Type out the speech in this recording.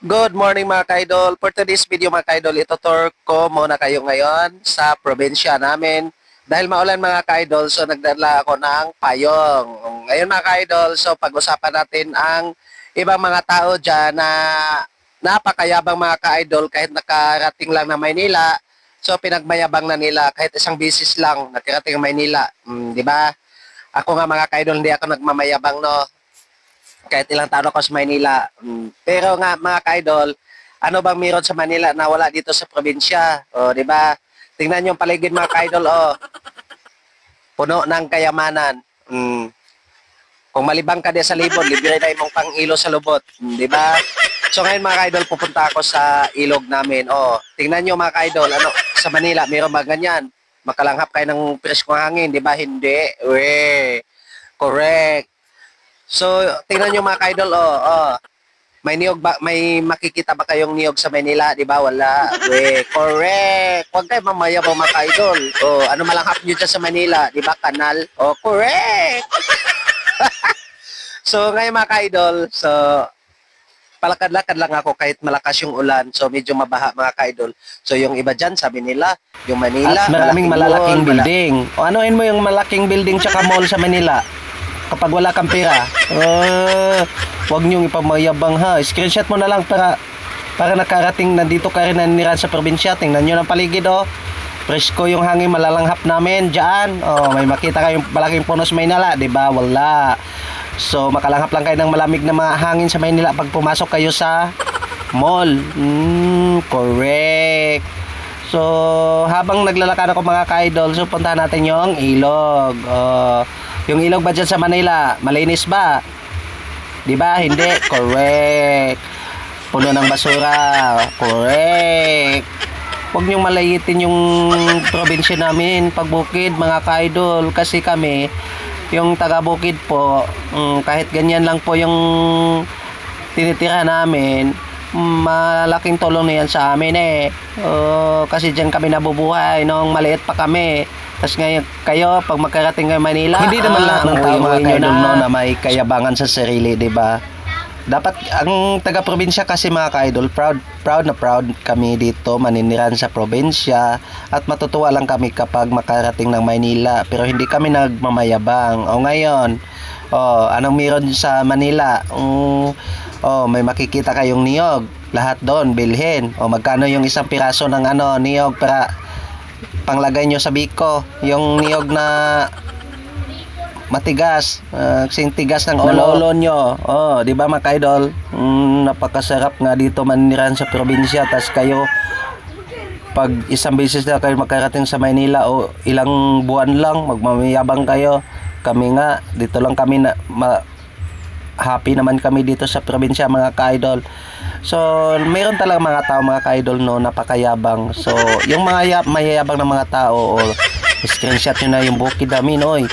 Good morning mga kaidol. For today's video mga kaidol, itutur ko muna kayo ngayon sa probinsya namin. Dahil maulan mga kaidol, so nagdala ako ng payong. Ngayon mga kaidol, so pag-usapan natin ang ibang mga tao dyan na napakayabang mga kaidol kahit nakarating lang na Maynila. So pinagmayabang na nila kahit isang bisis lang nakirating Maynila. Mm, di ba? Ako nga mga kaidol, hindi ako nagmamayabang no kahit ilang taon ako sa Manila. Mm. Pero nga mga ka-idol, ano bang meron sa Manila na wala dito sa probinsya? O, di ba? Tingnan yung paligid mga ka-idol, oh. Puno ng kayamanan. Mm. Kung malibang ka din sa libod, libre na imong pang ilo sa lubot. Mm, di ba? So ngayon mga ka-idol, pupunta ako sa ilog namin. Oh, tingnan nyo mga ka-idol, ano, sa Manila, meron ba ganyan? Makalanghap kayo ng preskong hangin, di ba? Hindi. We, correct. So, tingnan nyo mga ka-idol, oh, oh. May niyog ba, may makikita ba kayong niyog sa Manila, di ba? Wala. We, correct. Huwag kayo mamaya po mga ka-idol. Oh, ano malanghap nyo dyan sa Manila, di ba? Kanal. Oh, correct. so, ngayon mga ka-idol, so, palakad-lakad lang ako kahit malakas yung ulan. So, medyo mabaha mga ka-idol. So, yung iba dyan, sabi nila, yung Manila, At maraming malalaking mall, mala- building. O anuin mo yung malaking building tsaka mall sa Manila kapag wala kang pera. Uh, huwag niyong ipamayabang ha. Screenshot mo na lang para para nakarating nandito ka rin nanira sa probinsya. Tingnan niyo ng paligid oh. Presko yung hangin malalanghap namin diyan. Oh, may makita kayong malaking puno sa Maynila, 'di ba? Wala. So makalanghap lang kayo ng malamig na mga hangin sa Maynila pag pumasok kayo sa mall. Mm, correct. So, habang naglalakad ako mga ka-idol, so puntahan natin yung ilog. Oh, yung ilog ba dyan sa Manila? Malinis ba? Di ba? Hindi. Correct. Puno ng basura. Correct. Huwag niyong malayitin yung probinsya namin, pagbukid, mga ka-idol. Kasi kami, yung taga-bukid po, mm, kahit ganyan lang po yung tinitira namin, malaking tulong na yan sa amin eh. Oh, kasi diyan kami nabubuhay nung maliit pa kami. Tapos ngayon kayo, pag makarating kayo Manila, Hindi naman lahat ng tao, mga nyo kaidol, na, na may kayabangan sa sarili, di ba? Dapat, ang taga-probinsya kasi mga ka-idol, proud, proud na proud kami dito, maniniran sa probinsya, at matutuwa lang kami kapag makarating ng Maynila, pero hindi kami nagmamayabang. O ngayon, oh, anong meron sa Manila? Mm, oh, may makikita kayong niyog. Lahat doon, bilhin. O magkano yung isang piraso ng ano, niyog para panglagay nyo sa biko. Yung niyog na matigas, uh, kasing tigas ng ulo nyo. Oh, di ba mga ka-idol? Mm, napakasarap nga dito manirahan sa probinsya. Tas kayo, pag isang beses na kayo makarating sa Maynila o ilang buwan lang, magmamayabang kayo. Kami nga, dito lang kami na, ma, happy naman kami dito sa probinsya mga ka-idol. So, mayroon talaga mga tao mga ka-idol no, napakayabang. So, yung mga ya- mayayabang na mga tao o screenshot nyo na yung bukid namin, oy.